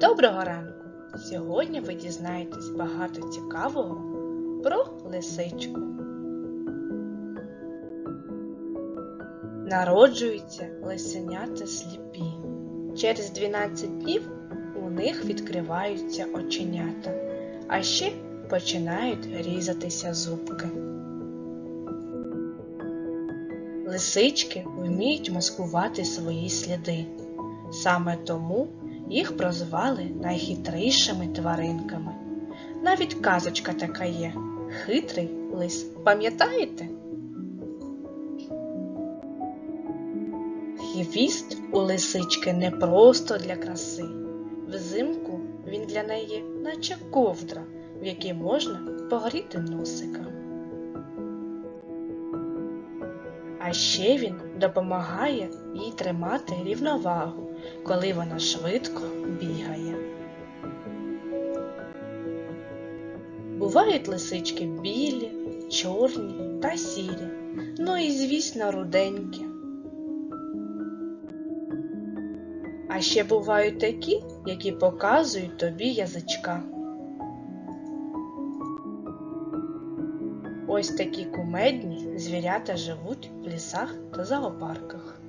Доброго ранку! Сьогодні ви дізнаєтесь багато цікавого про лисичку. Народжуються лисенята сліпі. Через 12 днів у них відкриваються оченята, а ще починають різатися зубки. Лисички вміють маскувати свої сліди. Саме тому їх прозвали найхитрішими тваринками. Навіть казочка така є хитрий лис. Пам'ятаєте? Хвіст у лисички не просто для краси. Взимку він для неї наче ковдра, в якій можна погріти носика. А ще він допомагає їй тримати рівновагу, коли вона швидко бігає. Бувають лисички білі, чорні та сірі, ну і, звісно, руденькі. А ще бувають такі, які показують тобі язичка. Ось такі кумедні звірята живуть в лісах та зоопарках.